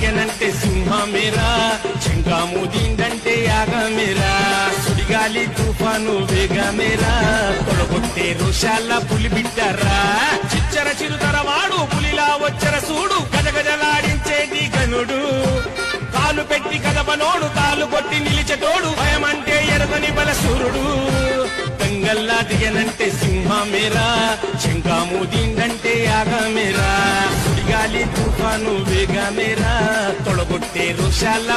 గంగల్లా సింహమేరా చెంగాము దిండంటే యాగమేరా. సుడిగాలి తుఫాను వేగమేరా తొడగొట్టే రోషాల పులి బిడ్డరా చిచ్చర చిరుతర వాడు పులిలా వచ్చర సూడు గజగజలాడించేటి గనుడు కాలు పెట్టి కదపనోడు తాలు కొట్టి నిలిచటోడు భయమంటే ఎరగని బలసూరుడు. గంగల్లా దిగనంటే సింహమేరా చెంగాము దిండంటే యాగమేరా. సుడిగాలి తుఫాను వేగమేరా తొడగొట్టే రోషాల